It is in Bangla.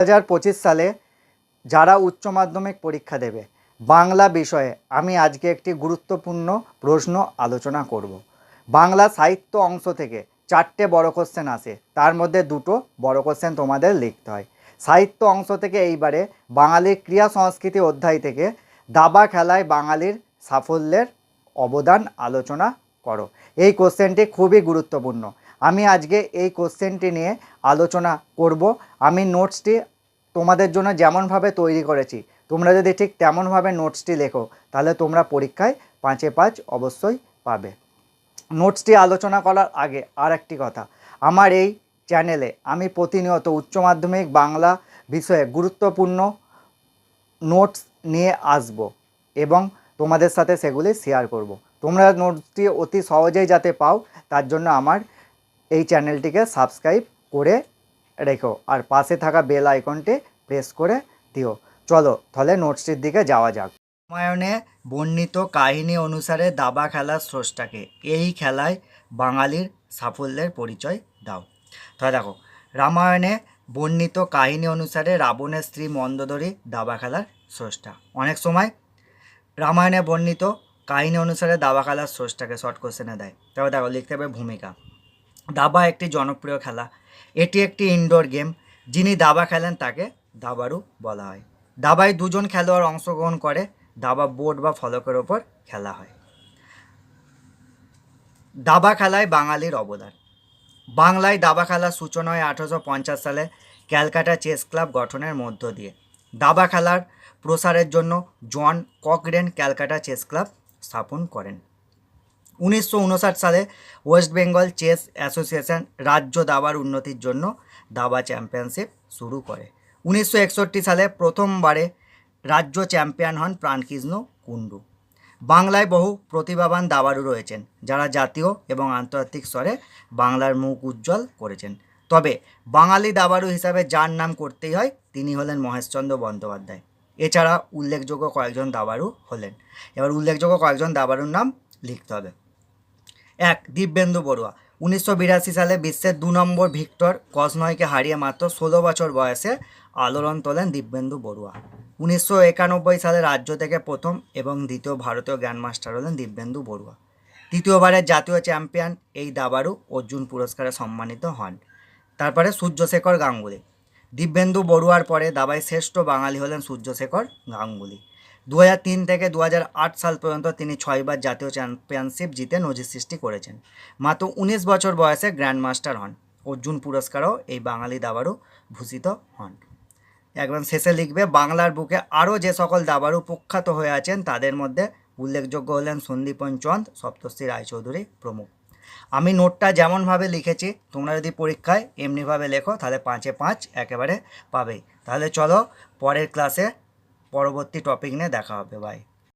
হাজার পঁচিশ সালে যারা উচ্চ মাধ্যমিক পরীক্ষা দেবে, বাংলা বিষয়ে আমি আজকে একটি গুরুত্বপূর্ণ প্রশ্ন আলোচনা করব। বাংলা সাহিত্য অংশ থেকে চারটে বড় কোশ্চেন আসে, তার মধ্যে দুটো বড় কোশ্চেন তোমাদের লিখতে হয়। সাহিত্য অংশ থেকে এইবারে বাঙালির ক্রিয়া সংস্কৃতি অধ্যায় থেকে দাবা খেলায় বাঙালির সাফল্যের অবদান আলোচনা করো। এই কোশ্চেনটি খুবই গুরুত্বপূর্ণ। আমি আজকে এই কোশ্চেনটি নিয়ে আলোচনা করব। আমি নোটসটি তোমাদের জন্য যেমনভাবে তৈরি করেছি, তোমরা যদি ঠিক তেমনভাবে নোটসটি লেখো, তাহলে তোমরা পরীক্ষায় পাঁচে পাঁচ অবশ্যই পাবে। নোটসটি আলোচনা করার আগে আর একটি কথা, আমার এই চ্যানেলে আমি প্রতিনিয়ত উচ্চ মাধ্যমিক বাংলা বিষয়ে গুরুত্বপূর্ণ নোটস নিয়ে আসব এবং তোমাদের সাথে সেগুলি শেয়ার করব। তোমরা নোটসটি অতি সহজেই যাতে পাও, তার জন্য আমার এই চ্যানেলটিকে সাবস্ক্রাইব করে রেখো। আর পাশে থাকা বেল আইকনটি প্রেস করে দিও। চলো, তাহলে নোটসটির দিকে যাওয়া যাক। রামায়ণে বর্ণিত কাহিনী অনুসারে দাবা খেলার স্রষ্টাকে, এই খেলায় বাঙালির সাফল্যের পরিচয় দাও। তাহলে দেখো, রামায়ণে বর্ণিত কাহিনী অনুসারে রাবণের স্ত্রী মন্দোদরী দাবা খেলার স্রষ্টা। অনেক সময় রামায়ণে বর্ণিত কাহিনী অনুসারে দাবা খেলার স্রষ্টাকে শর্ট কোশ্চেনে দেয়। তবে দেখো, লিখতে হবে ভূমিকা। দাবা একটি জনপ্রিয় খেলা। এটি একটি ইনডোর গেম যিনি দাবা খেলেন তাকে দাবারু বলা হয়। দাবায় দুজন খেলোয়াড় অংশগ্রহণ করে, দাবা বোর্ড বা ফলকের ওপর খেলা হয়। দাবা খেলায় বাঙালির অবদান। বাংলায় দাবা খেলার সূচনা হয় আঠারোশো পঞ্চাশ সালে ক্যালকাটা চেস ক্লাব গঠনের মধ্য দিয়ে। দাবা খেলার প্রসারের জন্য John Cochrane Calcutta chess club স্থাপন করেন। উনিশশো উনষাট সালে ওয়েস্ট বেঙ্গল চেস অ্যাসোসিয়েশন রাজ্য দাবার উন্নতির জন্য দাবা চ্যাম্পিয়নশিপ শুরু করে। উনিশশো একষট্টি সালে প্রথমবারে রাজ্য চ্যাম্পিয়ন হন প্রাণকৃষ্ণ কুণ্ডু। বাংলায় বহু প্রতিভাবান দাবারু রয়েছেন, যারা জাতীয় এবং আন্তর্জাতিক স্তরে বাংলার মুখ উজ্জ্বল করেছেন। তবে বাঙালি দাবারু হিসাবে যার নাম করতেই হয় তিনি হলেন মহেশচন্দ্র বন্দ্যোপাধ্যায়। এছাড়া উল্লেখযোগ্য কয়েকজন দাবারু হলেন। এবার উল্লেখযোগ্য কয়েকজন দাবাড়ুর নাম লিখতে হবে। এক, দিব্যেন্দু বড়ুয়া। উনিশশো বিরাশি সালে বিশ্বের দু নম্বর ভিক্টর কসনয়কে হারিয়ে মাত্র ষোলো বছর বয়সে আলোড়ন তোলেন দিব্যেন্দু বড়ুয়া। উনিশশো একানব্বই সালে রাজ্য থেকে প্রথম এবং দ্বিতীয় ভারতীয় গ্র্যান্ডমাস্টার হলেন দিব্যেন্দু বড়ুয়া। তৃতীয়বারের জাতীয় চ্যাম্পিয়ন এই দাবারু অর্জুন পুরস্কারে সম্মানিত হন। তারপরে সূর্যশেখর গাঙ্গুলি। দিব্যেন্দু বড়ুয়ার পরে দাবায় শ্রেষ্ঠ বাঙালি হলেন সূর্যশেখর গাঙ্গুলি। দু থেকে দু সাল পর্যন্ত তিনি ছয়বার জাতীয় চ্যাম্পিয়নশিপ জিতে নজির সৃষ্টি করেছেন। মাত্র উনিশ বছর বয়সে গ্র্যান্ড মাস্টার হন অর্জুন পুরস্কারও এই বাঙালি দাবারু ভূষিত হন। একদম শেষে লিখবে, বাংলার বুকে আরও যে সকল দাবারু প্রখ্যাত হয়ে আছেন, তাদের মধ্যে উল্লেখযোগ্য হলেন সন্দীপন চন্দ, সপ্তশ্রী রায়চৌধুরী প্রমুখ। আমি নোটটা যেমনভাবে লিখেছি, তোমরা যদি পরীক্ষায় এমনিভাবে লেখো, তাহলে পাঁচে পাঁচ একেবারে পাবেই। তাহলে চলো পরের ক্লাসে পরবর্তী টপিক নিয়ে দেখা হবে বাই